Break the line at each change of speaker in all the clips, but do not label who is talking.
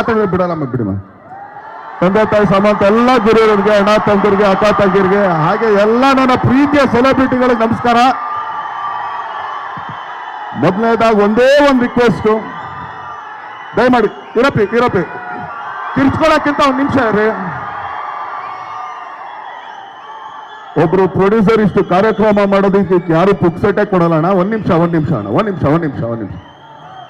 ಮಾತಾಡಿದ್ರೆ ಬಿಡಲ್ಲಮ್ಮ ಬಿಡಿಮ ತಂದೆ ತಾಯಿ ಸಮಂತ ಎಲ್ಲ ಗುರುವರಿಗೆ ಅಣ್ಣ ತಂಗಿರಿಗೆ, ಅಕ್ಕ ತಂಗಿರಿಗೆ, ಹಾಗೆ ಎಲ್ಲ ನನ್ನ ಪ್ರೀತಿಯ ಸೆಲೆಬ್ರಿಟಿಗಳಿಗೆ ನಮಸ್ಕಾರ. ಮೊದಲನೇದಾಗಿ ಒಂದೇ ಒಂದು ರಿಕ್ವೆಸ್ಟು ದಯಮಾಡಿ, ಇರಪ್ಪಿ ಇರಪ್ಪಿ. ಕಿರ್ಚ್ಕೊಳಕ್ಕಿಂತ ಒಂದು ನಿಮಿಷ ರೀ ಒಬ್ರು ಪ್ರೊಡ್ಯೂಸರ್ ಇಷ್ಟು ಕಾರ್ಯಕ್ರಮ ಮಾಡೋದಕ್ಕೆ ಯಾರು ಪುಕ್ಸೆಟೆ ಕೊಡಲ್ಲ ಅಣ್ಣ? ಒಂದ್ ನಿಮಿಷ ಒಂದ್ ನಿಮಿಷ ಅಣ್ಣ, ಒಂದ್ ನಿಮಿಷ ಒಂದ್ ನಿಮಿಷ ಒಂದ್ ನಿಮಿಷ.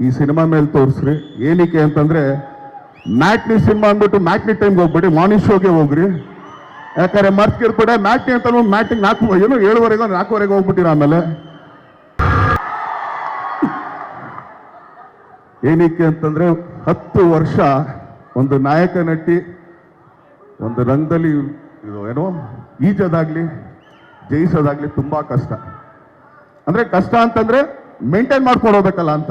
ಈ ಸಿನಿಮಾ ಮೇಲೆ ತೋರಿಸ್ರಿ. ಏನಕ್ಕೆ ಅಂತಂದ್ರೆ, ಮ್ಯಾಟ್ನಿ ಸಿನಿಮಾ ಅಂದ್ಬಿಟ್ಟು ಮ್ಯಾಟ್ನಿ ಟೈಮ್ಗೆ ಹೋಗ್ಬಿಡಿ ಮಾರ್ನಿಂಗ್ ಶೋಗೆ ಹೋಗ್ರಿ. ಯಾಕಂದ್ರೆ ಮರ್ತಿರ್ಬಿಡೆ ಮ್ಯಾಟ್ನಿ ಅಂತ ಮ್ಯಾಟಿಂಗ್ ನಾಲ್ಕು, ಏನು ಏಳುವರೆಗೆ, ನಾಲ್ಕುವರೆಗೆ ಹೋಗ್ಬಿಟ್ಟಿರ ಆಮೇಲೆ. ಏನಕ್ಕೆ ಅಂತಂದ್ರೆ, ಹತ್ತು ವರ್ಷ ಒಂದು ನಾಯಕ ನಟಿ, ಒಂದು ರಂಗದಲ್ಲಿ ಇದು ಏನೋ, ಈಜೋದಾಗ್ಲಿ, ಜಯಿಸೋದಾಗ್ಲಿ ತುಂಬಾ ಕಷ್ಟ. ಅಂದ್ರೆ ಕಷ್ಟ ಅಂತಂದ್ರೆ ಮೇಂಟೈನ್ ಮಾಡ್ಕೊಂಡು ಹೋಗ್ಬೇಕಲ್ಲ ಅಂತ.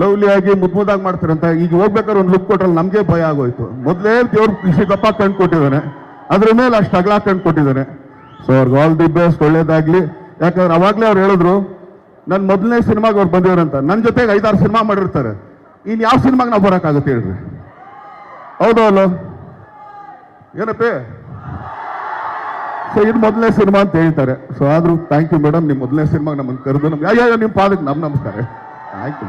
ಲವ್ಲಿ ಆಗಿ ಮುದ್ ಮುದ್ದಾಗಿ ಮಾಡ್ತಾರೆ ಅಂತ ಈಗ ಹೋಗ್ಬೇಕಾದ್ರೆ ಒಂದು ಲುಕ್ ಕೊಟ್ರಲ್ಲಿ ನಮಗೆ ಭಯ ಆಗೋಯ್ತು. ಮೊದಲೇ ದೇವ್ರ ಕೃಷಿ ಗಪ್ಪ ಕಂಡು ಕೊಟ್ಟಿದ್ದಾನೆ ಅದ್ರ ಮೇಲೆ ಅಷ್ಟು ಅಗಲ ಕಂಡು ಕೊಟ್ಟಿದ್ದಾನೆ ಸೊ ಅವ್ರಿಗೆ ಆಲ್ ದಿ ಬೆಸ್ಟ್ ಒಳ್ಳೇದಾಗ್ಲಿ. ಯಾಕಂದ್ರೆ ಅವಾಗ್ಲೇ ಅವ್ರು ಹೇಳಿದ್ರು ನನ್ನ ಮೊದಲನೇ ಸಿನಿಮಾಗೆ ಅವ್ರು ಅಂತ. ನನ್ನ ಜೊತೆಗೆ ಐದಾರು ಸಿನಿಮಾ ಮಾಡಿರ್ತಾರೆ. ಇನ್ ಯಾವ ಸಿನಿಮಾಗೆ ನಾವು ಬರೋಕ್ಕಾಗುತ್ತೆ ಹೇಳ್ರಿ? ಹೌದು ಅಲ್ಲೋ? ಏನಪ್ಪೇ? ಸೊ ಇದು ಮೊದಲನೇ ಸಿನಿಮಾ ಅಂತ ಹೇಳ್ತಾರೆ. ಸೊ ಆದ್ರೂ ಥ್ಯಾಂಕ್ ಯು ಮೇಡಮ್ ನಿಮ್ಮ ಮೊದಲನೇ ಸಿನಿಮಾಗೆ ನಮ್ಮನ್ನು ಕರೆದು ನಮ್ಗೆ ಅಯ್ಯೋ ನಿಮ್ಮ ಪಾದಕ್ಕೆ ನಮ್ಮ ನಮಸ್ಕಾರ. Thank U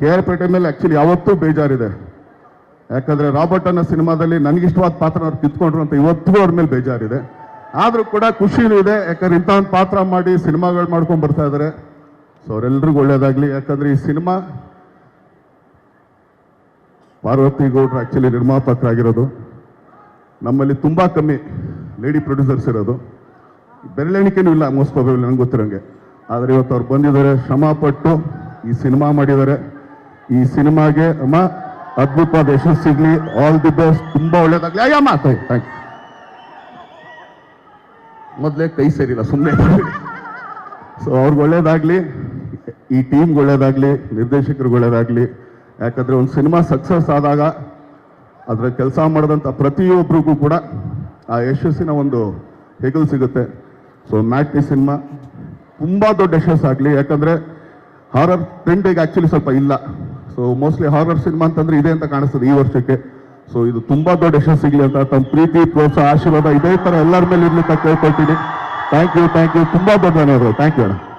K R Pete ಮೇಲೆ ಆಕ್ಚುಲಿ ಯಾವತ್ತೂ ಬೇಜಾರಿದೆ. ಯಾಕಂದ್ರೆ ರಾಬರ್ಟ್ ಅನ್ನೋ ಸಿನಿಮಾದಲ್ಲಿ ನನಗಿಷ್ಟವಾದ ಪಾತ್ರ ಅವ್ರು ಕಿತ್ಕೊಂಡ್ರು ಅಂತ ಇವತ್ತಿಗೂ ಅವ್ರ ಮೇಲೆ ಬೇಜಾರಿದೆ. ಆದ್ರೂ ಕೂಡ ಖುಷಿನೂ ಇದೆ, ಯಾಕಂದ್ರೆ ಇಂಥ ಒಂದು ಪಾತ್ರ ಮಾಡಿ ಸಿನಿಮಾಗಳು ಮಾಡ್ಕೊಂಡು ಬರ್ತಾ ಇದ್ದಾರೆ ಸೊ ಅವರೆಲ್ರಿಗೂ ಒಳ್ಳೇದಾಗ್ಲಿ. ಯಾಕಂದ್ರೆ ಈ ಸಿನಿಮಾ ಪಾರ್ವತಿ ಗೌಡ್ರು ಆಕ್ಚುಲಿ ನಿರ್ಮಾಪಕರಾಗಿರೋದು. ನಮ್ಮಲ್ಲಿ ತುಂಬಾ ಕಮ್ಮಿ ಲೇಡಿ ಪ್ರೊಡ್ಯೂಸರ್ಸ್ ಇರೋದು. ಬೆರಳೆಣಿಕೆನೂ ಇಲ್ಲ ಮೋಸ್ಟ್ ನನಗೆ ಗೊತ್ತಿರೋಂಗೆ. ಆದರೆ ಇವತ್ತು ಅವ್ರು ಬಂದಿದ್ದಾರೆ ಶ್ರಮ ಪಟ್ಟು ಈ ಸಿನಿಮಾ ಮಾಡಿದ್ದಾರೆ. ಈ ಸಿನಿಮಾಗೆ, ಅಮ್ಮ, ಅದ್ಭುತವಾದ ಯಶಸ್ಸು ಸಿಗ್ಲಿ ಆಲ್ ದಿ ಬೆಸ್ಟ್ ತುಂಬಾ ಒಳ್ಳೇದಾಗ್ಲಿ. ಅಯ್ಯ ಮಾತು ಥ್ಯಾಂಕ್ ಯು ಮೊದಲೇ ಕೈ ಸೇರಿಲ್ಲ ಸುಮ್ಮನೆ ಸೊ ಅವ್ರಿಗೆ ಒಳ್ಳೇದಾಗ್ಲಿ. ಈ ಟೀಮ್ಗೆ ಒಳ್ಳೇದಾಗ್ಲಿ, ನಿರ್ದೇಶಕರಿಗೆ ಒಳ್ಳೇದಾಗ್ಲಿ. ಯಾಕಂದ್ರೆ ಒಂದು ಸಿನಿಮಾ ಸಕ್ಸಸ್ ಆದಾಗ ಅದರ ಕೆಲಸ ಮಾಡಿದಂಥ ಪ್ರತಿಯೊಬ್ಬರಿಗೂ ಕೂಡ ಆ ಯಶಸ್ಸಿನ ಒಂದು ಹೆಗಲು ಸಿಗುತ್ತೆ. ಸೊ ಮ್ಯಾಟ್ನಿ ಸಿನಿಮಾ ತುಂಬ ದೊಡ್ಡ ಯಶಸ್ಸಾಗಲಿ. ಯಾಕಂದರೆ ಹಾರರ್ ಟ್ರೆಂಡಿಗೆ ಆ್ಯಕ್ಚುಲಿ ಸ್ವಲ್ಪ ಇಲ್ಲ. ಸೊ ಮೋಸ್ಟ್ಲಿ ಹಾರರ್ ಸಿನಿಮಾ ಅಂತಂದ್ರೆ ಇದೆ ಅಂತ ಕಾಣಿಸ್ತದೆ ಈ ವರ್ಷಕ್ಕೆ. ಸೊ ಇದು ತುಂಬಾ ದೊಡ್ಡ ಯಶಸ್ ಸಿಗ್ಲಿ ಅಂತ ತಮ್ಮ ಪ್ರೀತಿ, ಪ್ರೋತ್ಸಾಹ, ಆಶೀರ್ವಾದ ಇದೇ ತರ ಎಲ್ಲರ ಮೇಲೆ ಇರ್ಲಿಕ್ಕೆ ಕೇಳ್ಕೊಳ್ತೀನಿ. ಥ್ಯಾಂಕ್ ಯು ಥ್ಯಾಂಕ್ ಯು ತುಂಬಾ ದೊಡ್ಡ ಥ್ಯಾಂಕ್ ಯು ಅಣ್ಣ.